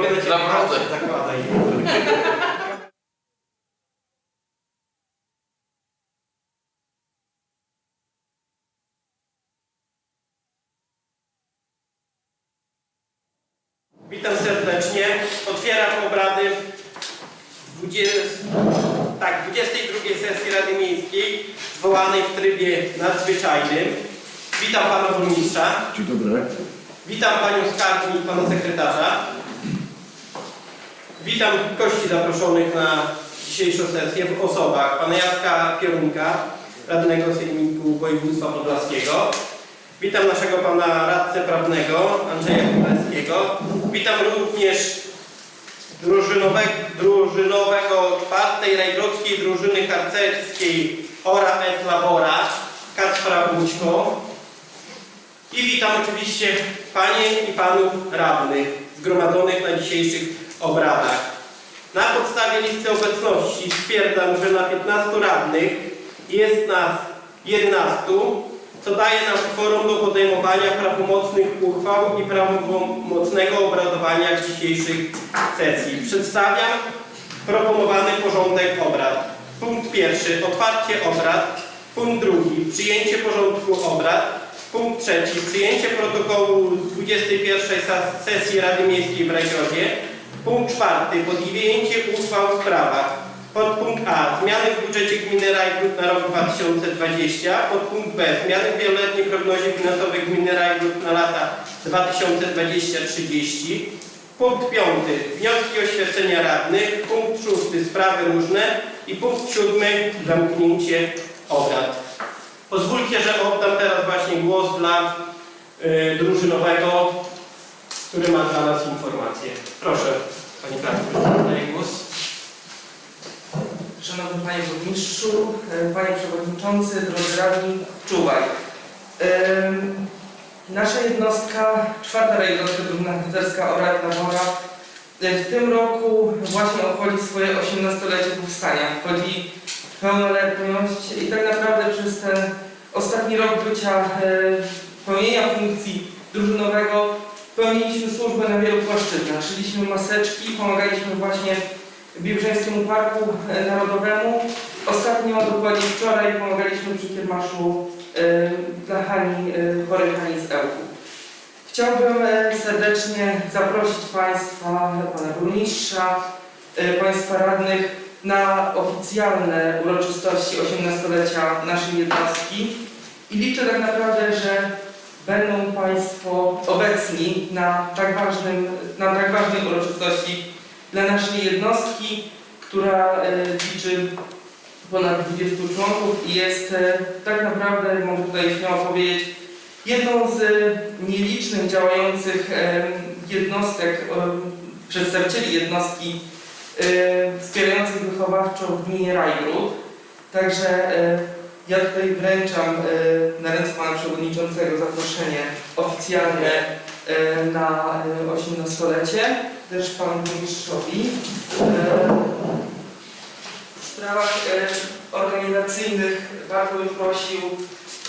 mogę na ciebie Naprawdę. zakładaj. Witam serdecznie. Otwieram obrady 20, tak, 22 sesji Rady Miejskiej zwołanej w trybie nadzwyczajnym. Witam Pana Burmistrza. Dzień dobry. Witam Panią Skarbnik i Pana Sekretarza. Witam gości zaproszonych na dzisiejszą sesję w osobach Pana Jacka Piorunika, Radnego Sejmiku Województwa Podlaskiego. Witam naszego Pana Radcę Prawnego Andrzeja Królewskiego. Witam również drużynowego, drużynowego czwartej Rajgrodzkiej Drużyny Harcerskiej Ora et Labora Kacpra Bućko. I witam oczywiście Panie i Panów radnych zgromadzonych na dzisiejszych obradach. Na podstawie listy obecności stwierdzam, że na 15 radnych jest nas 11, co daje nam forum do podejmowania prawomocnych uchwał i prawomocnego obradowania dzisiejszych sesji. Przedstawiam proponowany porządek obrad. Punkt pierwszy otwarcie obrad. Punkt drugi przyjęcie porządku obrad. Punkt trzeci przyjęcie protokołu z 21 sa- sesji Rady Miejskiej w Rajgrodzie. Punkt czwarty podjęcie uchwał w sprawach. Podpunkt A. Zmiany w budżecie gminy Rajgród na rok 2020. Podpunkt B. Zmiany w wieloletniej prognozie finansowej gminy Rajgród na lata 2020-30. Punkt piąty. Wnioski o świadczenia radnych. Punkt szósty. Sprawy różne. I punkt siódmy. Zamknięcie obrad. Pozwólcie, że oddam teraz właśnie głos dla y, drużynowego, który ma dla nas informację. Proszę, Pani Kacper, oddaję głos. Szanowny Panie Burmistrzu, e, Panie Przewodniczący, drodzy radni, czuwaj. Nasza jednostka, czwarta rejestr drużyna harcerska Orad Nawora e, w tym roku właśnie obchodzi swoje 18-lecie powstania. Wchodzi w pełnoletność i tak naprawdę przez ten ostatni rok bycia, e, pełnienia funkcji drużynowego pełniliśmy służbę na wielu płaszczyznach. Szyliśmy maseczki, pomagaliśmy właśnie Biebrzęskiemu Parku e, Narodowemu. Ostatnio, dokładnie wczoraj, pomagaliśmy przy kiermaszu e, dla Hani, e, chorej Hani z Ełku. Chciałbym e, serdecznie zaprosić Państwa, Pana Burmistrza, e, Państwa radnych na oficjalne uroczystości 18-lecia naszej jednostki i liczę tak naprawdę, że będą Państwo obecni na tak, ważnym, na tak ważnej uroczystości dla naszej jednostki, która e, liczy ponad 20 członków i jest e, tak naprawdę, mogę tutaj śmiało powiedzieć, jedną z nielicznych działających e, jednostek, przedstawicieli jednostki wspierających wychowawczo w gminie Rajgród. Także ja tutaj wręczam e, na ręce Pana Przewodniczącego zaproszenie oficjalne e, na e, 18-lecie, też Panu Burmistrzowi. E, W sprawach e, organizacyjnych bardzo bym prosił,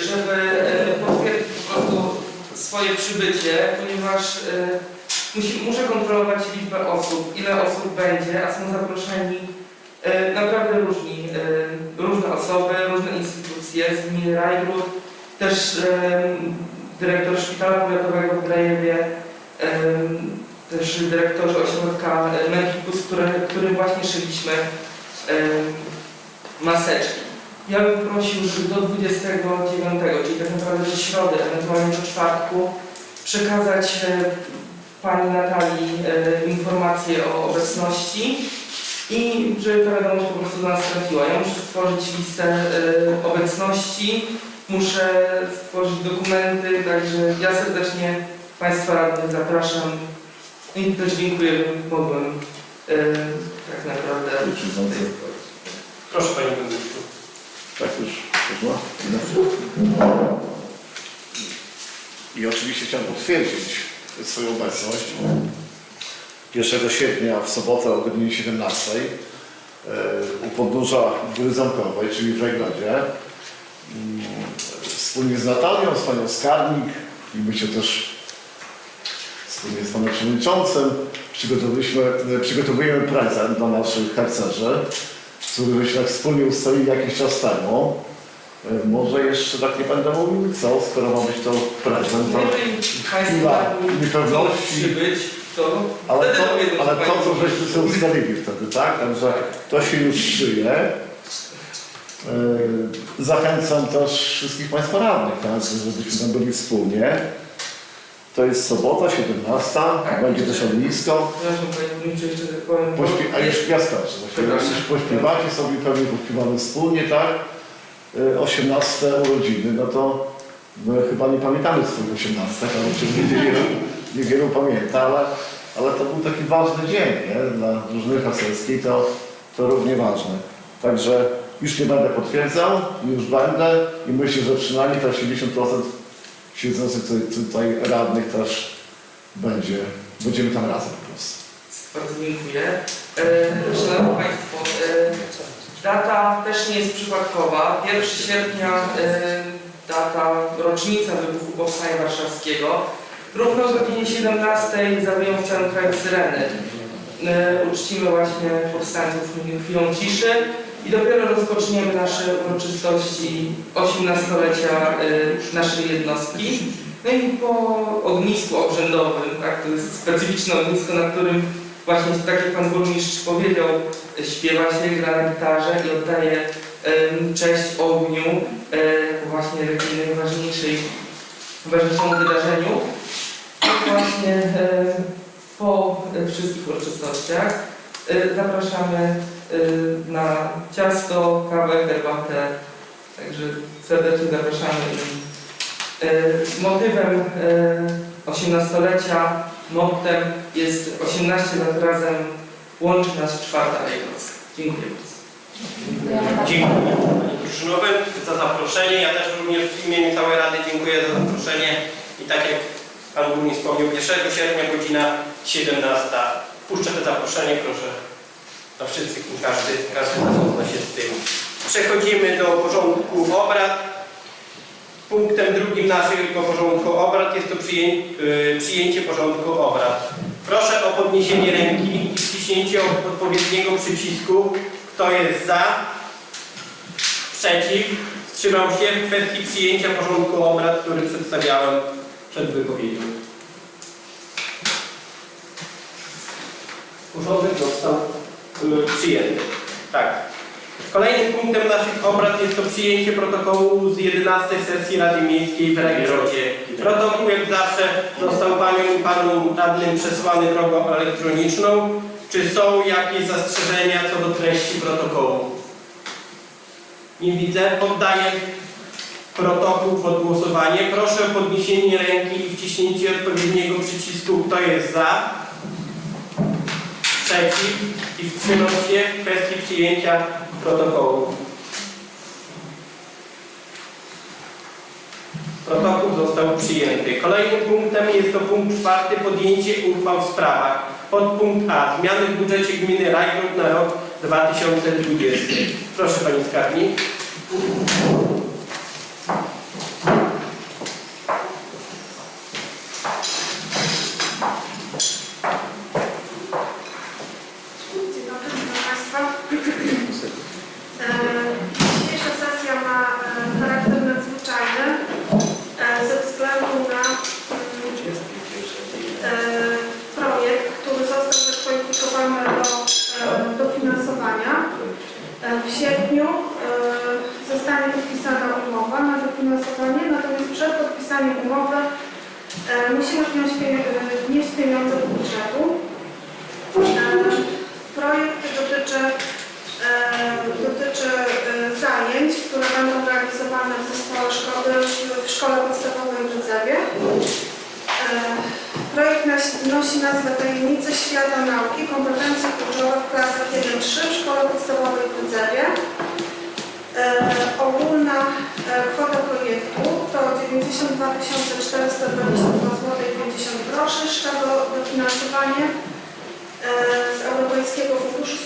żeby e, potwierdzić po prostu swoje przybycie, ponieważ e, muszę kontrolować liczbę osób, ile osób będzie, a są zaproszeni e, naprawdę różni, e, różne osoby, różne instytucje z gminy Rajgród, też dyrektor szpitala powiatowego w Grajewie, też dyrektorzy ośrodka e, Mekikus, które, którym właśnie szyliśmy maseczki. Ja bym prosił, żeby do 29, czyli tak naprawdę do środy, ewentualnie do czwartku, przekazać e, Pani Natalii e, informacje o obecności i żeby ta wiadomość po prostu do nas trafiła. Ja muszę stworzyć listę e, obecności, muszę stworzyć dokumenty, także ja serdecznie Państwa radnych zapraszam i też dziękuję, że mogłem e, tak naprawdę. Proszę Panie Burmistrzu. Tak już można? I oczywiście chciałem potwierdzić swoją obecność. 1 sierpnia w sobotę o godzinie 17 e, u podnóża Góry Zamkowej, czyli w Rajgrodzie. Mm, Wspólnie z Natalią, z panią Skarbnik i bycie też wspólnie z panem przewodniczącym e, przygotowujemy prezent dla naszych harcerzy, który myśmy tak wspólnie ustalili jakiś czas temu. E, Może jeszcze tak nie będę mówił, co, skoro ma być to prezent, to... Chwila niepewności. To Ale wtedy to, powiedzą, ale że to, Państwo co żeśmy sobie ustalili wtedy, tak? Także to się już szyje. Yy, Zachęcam też wszystkich Państwa radnych, tak? żebyśmy tam byli wspólnie. To jest sobota, 17, będzie też ognisko. Przepraszam Panie Burmistrzu, jeszcze tak powiem. a już chwilę. Przepraszam. Pośpiewacie sobie, pewnie pośpiewamy wspólnie, tak? Yy, 18 urodziny, no to my chyba nie pamiętamy swoich 18, ale oczywiście niewielu, niewielu pamięta, ale, ale to był taki ważny dzień nie? dla drużyny haselskiej, to, to równie ważne. Także już nie będę potwierdzał, już będę i myślę, że przynajmniej te 80% siedzących tutaj, radnych też będzie, będziemy tam razem po prostu. Bardzo dziękuję. E, Szanowni Państwo, e, data też nie jest przypadkowa. 1 sierpnia e, data rocznica wybuchu Powstania Warszawskiego. Równo o godzinie 17 zawyją w całym kraju syreny. E, uczcimy właśnie powstańców chwilą ciszy i dopiero rozpoczniemy nasze uroczystości 18-lecia e, naszej jednostki. No i po ognisku obrzędowym, tak, to jest specyficzne ognisko, na którym właśnie tak jak Pan Burmistrz powiedział, śpiewa się, gra na gitarze i oddaje cześć ogniu e, właśnie takiej najważniejszej, ważniejszemu wydarzeniu. Właśnie e, po e, wszystkich uroczystościach e, zapraszamy na ciasto, kawę, herbatę, także serdecznie zapraszamy. Motywem e, 18-lecia, mottem jest 18 lat razem, łączy nas czwarta jednostka. Dziękuję bardzo. Dziękuję Panie Drużynowym za zaproszenie. Ja też również w imieniu całej Rady dziękuję za zaproszenie. I tak jak Pan Burmistrz wspomniał, 1 sierpnia godzina 17. Puszczę to zaproszenie, proszę. No wszyscy, każdy, każdy zapozna się z tym. Przechodzimy do porządku obrad. Punktem drugim naszego porządku obrad jest to przyję, y, przyjęcie porządku obrad. Proszę o podniesienie ręki i wciśnięcie odpowiedniego przycisku. Kto jest za? Przeciw? Wstrzymał się w kwestii przyjęcia porządku obrad, który przedstawiałem przed wypowiedzią. Porządek został przyjęty. Tak. Kolejnym punktem naszych obrad jest to przyjęcie protokołu z 11 sesji Rady Miejskiej w Regrodzie. Protokół jak zawsze został Panią i Panom Radnym przesłany drogą elektroniczną. Czy są jakieś zastrzeżenia co do treści protokołu? Nie widzę. Poddaję protokół pod głosowanie. Proszę o podniesienie ręki i wciśnięcie odpowiedniego przycisku. Kto jest za? Przeciw? I wstrzymał się w kwestii przyjęcia protokołu. Protokół został przyjęty. Kolejnym punktem jest to punkt czwarty, podjęcie uchwał w sprawach. Podpunkt A. Zmiany w budżecie gminy Rajgrud na rok 2020. Proszę Pani Skarbnik. Dzień dobry, witam Państwa. E, Dzisiejsza sesja ma e, charakter nadzwyczajny e, ze względu na mm, e, projekt, który został zakwalifikowany do e, dofinansowania. E, W sierpniu e, zostanie podpisana umowa na dofinansowanie, natomiast przed podpisaniem umowy e, musimy e, wnieść pieniądze do budżetu. Projekt dotyczy, dotyczy zajęć, które będą realizowane w zespole szkoły, w szkole podstawowej w Rydzewie. Projekt nosi nazwę Tajemnice Świata Nauki, kompetencje kluczowe w klasach 1-3 w szkole podstawowej w Rydzewie. E, ogólna e, kwota projektu to 92 422 zł 50 groszy, z czego dofinansowanie e, z Europejskiego Funduszu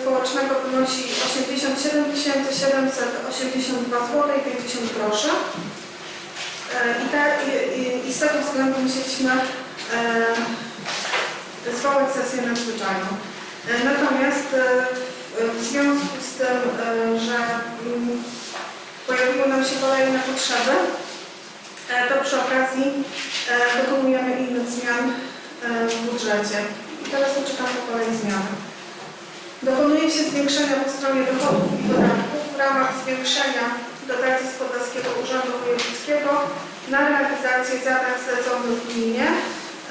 Społecznego wynosi 87 782 zł 50 groszy. I, te, i, i, z tego względu musieliśmy zwołać sesję nadzwyczajną. Natomiast e, w związku z tym, e, że mm, pojawiły nam się kolejne potrzeby, e, to przy okazji dokonujemy innych zmian w budżecie. I teraz odczytam po kolei zmiany. Dokonuje się zwiększenia po stronie dochodów i wydatków w ramach zwiększenia dotacji z Podlaskiego Urzędu Wojewódzkiego na realizację zadań zleconych w gminie.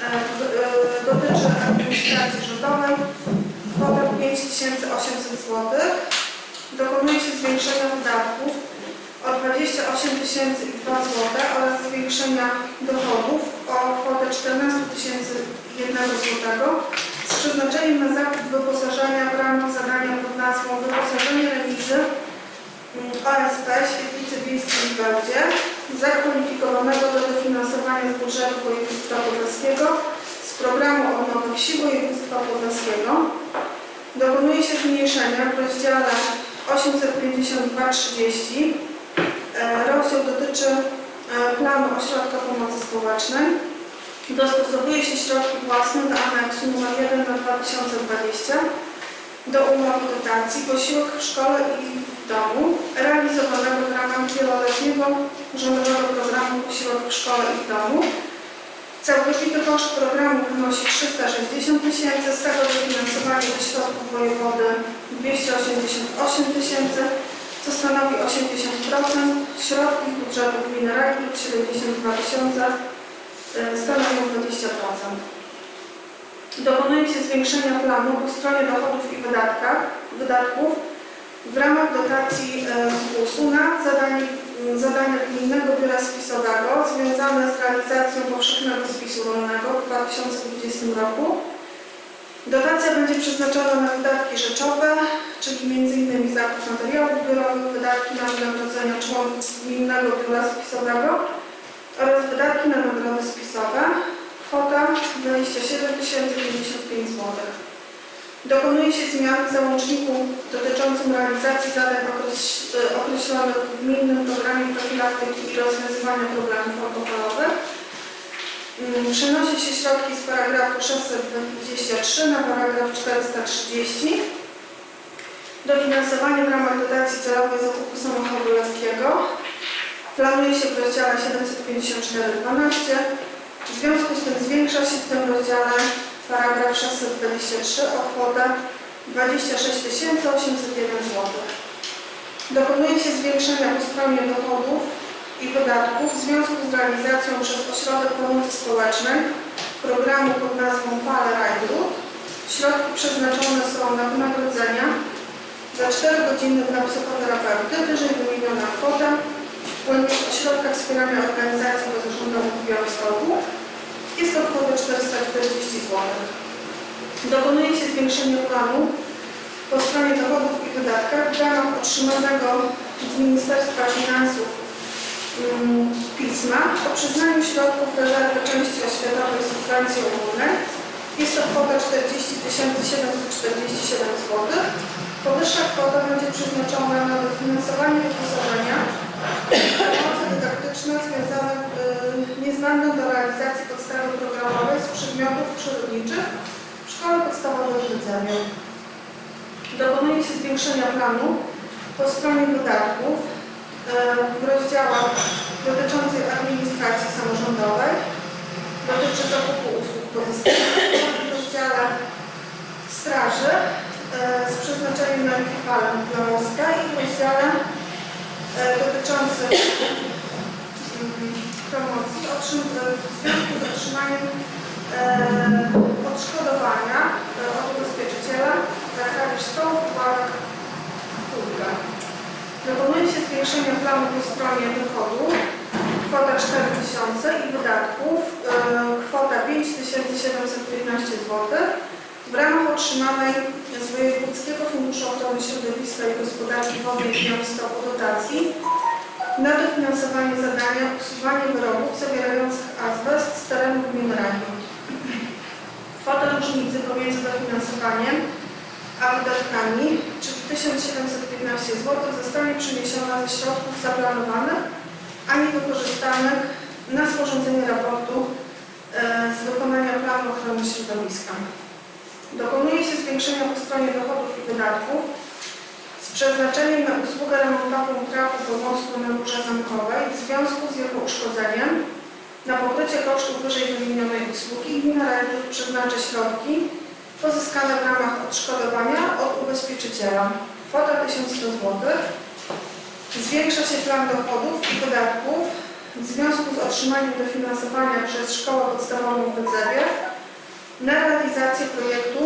E, Dotyczy administracji rządowej kwotę 5800 zł. Dokonuje się zwiększenia wydatków o 28 tysięcy i 2 zł oraz zwiększenia dochodów o kwotę 14 tysięcy 1 zł z przeznaczeniem na zakup wyposażenia w ramach zadania pod nazwą wyposażenie remizy mm, OSP Świetlicy Wiejskiej w Beldzie zakwalifikowanego do dofinansowania z budżetu województwa podlaskiego z programu odnowy wsi województwa podlaskiego. Dokonuje się zmniejszenia w rozdziale 852.30. E, Rozdział dotyczy e, planu ośrodka pomocy społecznej. Dostosowuje się środki własne do aneksu nr 1 na 2020 do umowy dotacji posiłek w szkole i w domu realizowanego w ramach wieloletniego rządowego programu posiłek w szkole i domu. Całkowity koszt programu wynosi 360 tysięcy, z tego dofinansowanie ze środków wojewody 288 tysięcy, co stanowi 80%, środki z budżetu gminy Rajków 72 tysiące, e, stanowią 20%. Dokonuje się zwiększenia planu po stronie dochodów i wydatkach, wydatków w ramach dotacji e, z GUS-u na zadanie, zadania Gminnego Biura Spisowego związane z realizacją powszechnego spisu rolnego w 2020 roku. Dotacja będzie przeznaczona na wydatki rzeczowe, czyli m.in. zakup materiałów biurowych, wydatki na wynagrodzenia członków Gminnego Biura Spisowego oraz wydatki na nagrody spisowe. Kwota 27 055 zł. Dokonuje się zmian w załączniku dotyczącym realizacji zadań e, określonych w gminnym programie profilaktyki i rozwiązywania problemów alkoholowych. Mm, Przenosi się środki z paragrafu 623 na paragraf 430. Dofinansowanie w ramach dotacji celowej zakupu samochodu lekkiego. Planuje się w rozdziale 754.12. W związku z tym zwiększa się w tym rozdziale paragraf 623 o kwotę 26 801 zł. Dokonuje się zwiększenia po stronie dochodów i wydatków w związku z realizacją przez Ośrodek Pomocy Społecznej programu pod nazwą PAL Rajdrut. Środki przeznaczone są na wynagrodzenia za 4 godziny dla psychoterapeuty, wyżej wymieniona kwota wpłynie w ośrodkach wspierania organizacji pozarządowych w Białymstoku. Jest to kwota 440 zł. Dokonuje się zwiększenie planu po stronie dochodów i wydatkach w ramach otrzymanego z Ministerstwa Finansów mm, pisma o przyznaniu środków rezerwy części oświatowej subwencji ogólnej. Jest to kwota 40 747 zł. Powyższa kwota będzie przeznaczona na dofinansowanie wyposażenia dydaktyczne związane y, niezbędne do realizacji podstawy programowej z przedmiotów przyrodniczych w szkole podstawowej w Rydzewie. Dokonuje się zwiększenia planu po stronie wydatków y, w rozdziałach dotyczących administracji samorządowej. Dotyczy zakupu usług pozyskania w rozdziale straży y, z przeznaczeniem na ekwiwalent dla Moska i w rozdziale dotyczący mm, promocji otrzym- e, w związku z otrzymaniem e, odszkodowania e, od ubezpieczyciela za kradzież stołów, pułapek, kulka. Dokonuje się zwiększenia planu po stronie dochodu kwota 4000 i wydatków kwota 5715 zł w ramach otrzymanej z Wojewódzkiego Funduszu Ochrony Środowiska i Gospodarki Wodnej Białymstoku dotacji na dofinansowanie zadania usuwanie wyrobów zawierających azbest z terenu gminy Rajmont. Kwota różnicy pomiędzy dofinansowaniem a wydatkami, czyli 1715 zł, zostanie przeniesiona ze środków zaplanowanych, a nie wykorzystanych na sporządzenie raportu e, z wykonania planu ochrony środowiska. Dokonuje się zwiększenia po stronie dochodów i wydatków przeznaczeniem na usługę remontową trafu pomostu na Górze Zamkowej w związku z jego uszkodzeniem na pokrycie kosztów wyżej wymienionej usługi gmina Rajmów przeznaczy środki pozyskane w ramach odszkodowania od ubezpieczyciela. Kwota 1100 zł. Zwiększa się plan dochodów i wydatków w związku z otrzymaniem dofinansowania przez Szkołę Podstawową w Wydzewie na realizację projektu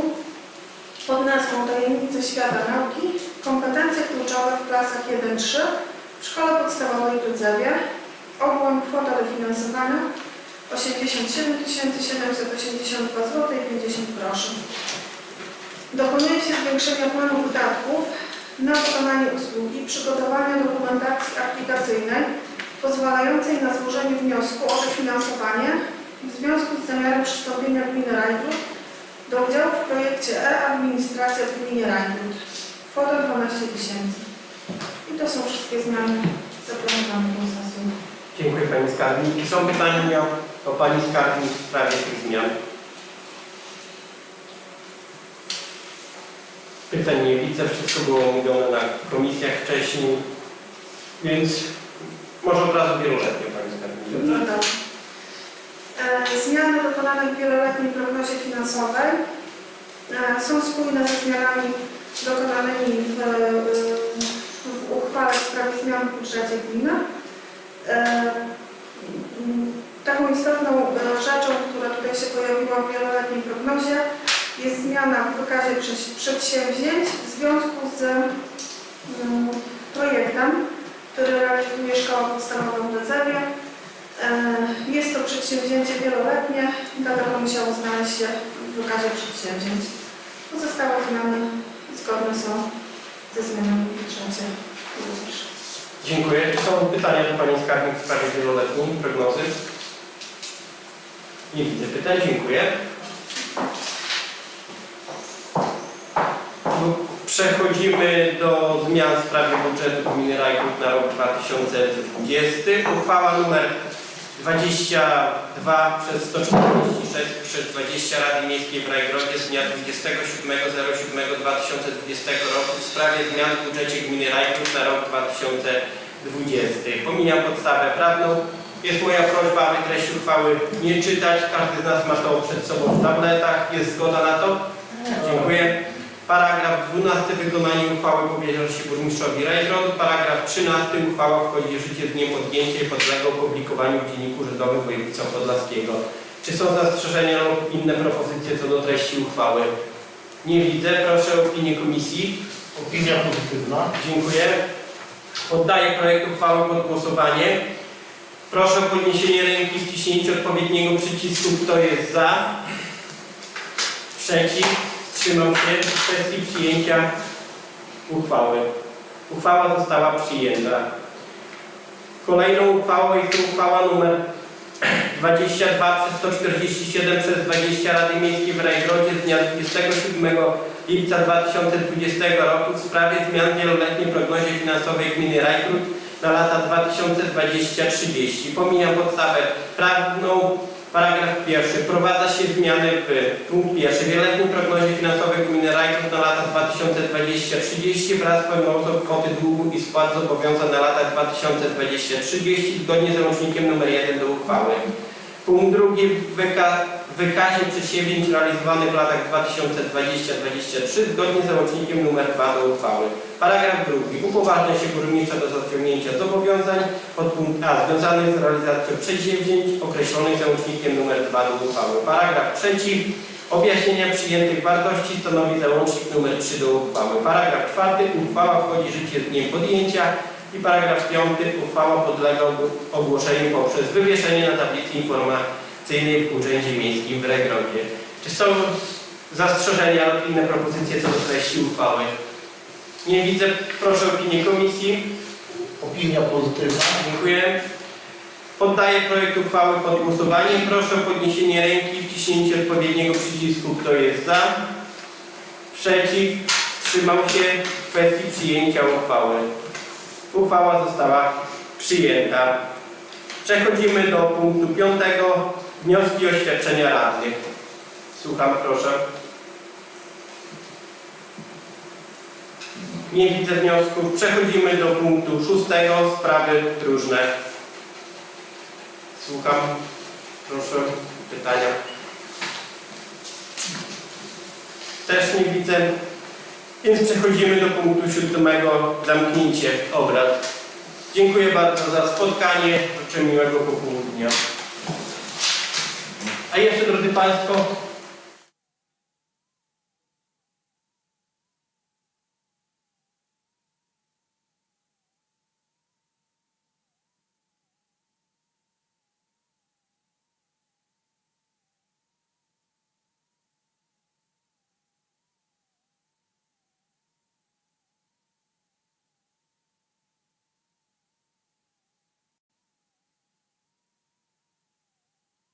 pod nazwą Tajemnice Świata Nauki kompetencje kluczowe w klasach 1-3 w Szkole Podstawowej w Wydzewie. Ogółem kwota dofinansowania 87 782 zł 50 groszy. Dokonuje się zwiększenia planu wydatków na wykonanie usługi przygotowania dokumentacji aplikacyjnej pozwalającej na złożenie wniosku o dofinansowanie w związku z zamiarem przystąpienia gminy Rajbrud do udziału w projekcie e-administracja w gminie Rajbrud. Kwota 12 tysięcy. I to są wszystkie zmiany zaplanowane tą sesją. Dziękuję Pani Skarbnik. Czy są pytania o Pani Skarbnik w sprawie tych zmian? Pytań nie widzę. Wszystko było omówione na komisjach wcześniej. Więc może od razu wieloletnie Pani Skarbnik. No dobrze. E, Zmiany dokonane w wieloletniej prognozie finansowej e, są spójne ze zmianami dokonanymi w, e, w uchwale w sprawie zmian w budżecie gminy. E, Taką istotną rzeczą, która tutaj się pojawiła w wieloletniej prognozie jest zmiana w wykazie przed- przedsięwzięć w związku z projektem, który realizuje Szkoła Podstawowa w Redzewie. E, Jest to przedsięwzięcie wieloletnie, dlatego musiało znaleźć się w wykazie przedsięwzięć. Pozostałe zmiany zgodne są ze zmianami w budżecie. Dziękuję. Czy są pytania do Pani Skarbnik w sprawie wieloletniej prognozy? Nie widzę pytań. Dziękuję. No, Przechodzimy do zmian w sprawie budżetu gminy Rajków na rok 2020. Uchwała numer 22 przez 146 przez 20 Rady Miejskiej w Rajgrodzie z dnia 27.07.2020 roku w sprawie zmian w budżecie gminy Rajków na rok 2020. Pomijam podstawę prawną. Jest moja prośba, aby treść uchwały nie czytać. Każdy z nas ma to przed sobą w tabletach. Jest zgoda na to? Dziękuję. Paragraf 12. Wykonanie uchwały powierza się burmistrzowi Rajgrodu. Paragraf 13. Uchwała wchodzi w życie z dniem podjęcia i podlega opublikowaniu w Dzienniku Urzędowym Województwa Podlaskiego. Czy są zastrzeżenia lub inne propozycje co do treści uchwały? Nie widzę. Proszę o opinię komisji. Opinia pozytywna. Dziękuję. Poddaję projekt uchwały pod głosowanie. Proszę o podniesienie ręki, wciśnięcie odpowiedniego przycisku. Kto jest za? Przeciw? Wstrzymał się w kwestii przyjęcia uchwały. Uchwała została przyjęta. Kolejną uchwałą jest uchwała numer 22 przez 147 przez 20 Rady Miejskiej w Rajgrodzie z dnia 27 lipca 2020 roku w sprawie zmian w wieloletniej prognozie finansowej gminy Rajgród na lata 2020-30. Pomijam podstawę prawną. Paragraf pierwszy. Wprowadza się zmiany w punkt pierwszy. Wieloletniej prognozie finansowej gminy Rajgród na lata 2020-30 wraz z prognozą kwoty długu i spłat zobowiązań na lata 2020-30 zgodnie z załącznikiem nr 1 do uchwały. Punkt drugi. W wyka w wykazie przedsięwzięć realizowanych w latach 2020-2023 zgodnie z załącznikiem nr 2 do uchwały. Paragraf drugi. Upoważnia się burmistrza do zaciągnięcia zobowiązań pod punkt A związanych z realizacją przedsięwzięć określonych załącznikiem nr 2 do uchwały. Paragraf trzeci. Objaśnienia przyjętych wartości stanowi załącznik nr 3 do uchwały. Paragraf czwarty. Uchwała wchodzi w życie z dniem podjęcia. I paragraf piąty. Uchwała podlega ogłoszeniu poprzez wywieszenie na tablicy informacyjnej w Urzędzie Miejskim w Regrodzie. Czy są zastrzeżenia lub inne propozycje co do treści uchwały? Nie widzę. Proszę o opinię komisji. Opinia pozytywna. Dziękuję. Poddaję projekt uchwały pod głosowanie. Proszę o podniesienie ręki i wciśnięcie odpowiedniego przycisku. Kto jest za? Przeciw? Wstrzymał się w kwestii przyjęcia uchwały. Uchwała została przyjęta. Przechodzimy do punktu piątego. Wnioski i oświadczenia radnych. Słucham proszę. Nie widzę wniosków. Przechodzimy do punktu szóstego. Sprawy różne. Słucham. Proszę. Pytania. Też nie widzę. Więc przechodzimy do punktu siódmego. Zamknięcie obrad. Dziękuję bardzo za spotkanie. Życzę miłego popołudnia. A jeszcze, drodzy Państwo,